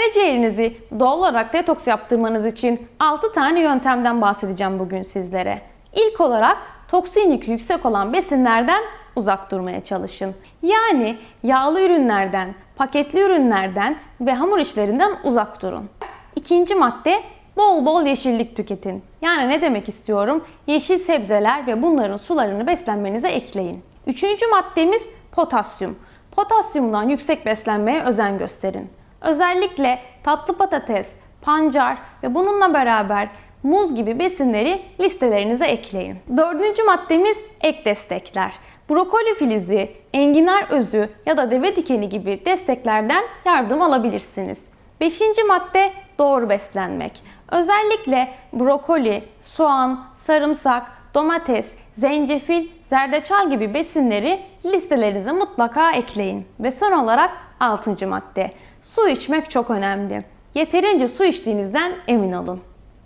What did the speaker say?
Karaciğerinizi doğal olarak detoks yaptırmanız için 6 tane yöntemden bahsedeceğim bugün sizlere. İlk olarak toksin yükü yüksek olan besinlerden uzak durmaya çalışın. Yani yağlı ürünlerden, paketli ürünlerden ve hamur işlerinden uzak durun. İkinci madde bol bol yeşillik tüketin. Yani ne demek istiyorum? Yeşil sebzeler ve bunların sularını beslenmenize ekleyin. Üçüncü maddemiz potasyum. Potasyumdan yüksek beslenmeye özen gösterin. Özellikle tatlı patates, pancar ve bununla beraber muz gibi besinleri listelerinize ekleyin. Dördüncü maddemiz ek destekler. Brokoli filizi, enginar özü ya da deve dikeni gibi desteklerden yardım alabilirsiniz. Beşinci madde doğru beslenmek. Özellikle brokoli, soğan, sarımsak, domates, zencefil, zerdeçal gibi besinleri listelerinize mutlaka ekleyin. Ve son olarak altıncı madde. Su içmek çok önemli. Yeterince su içtiğinizden emin olun.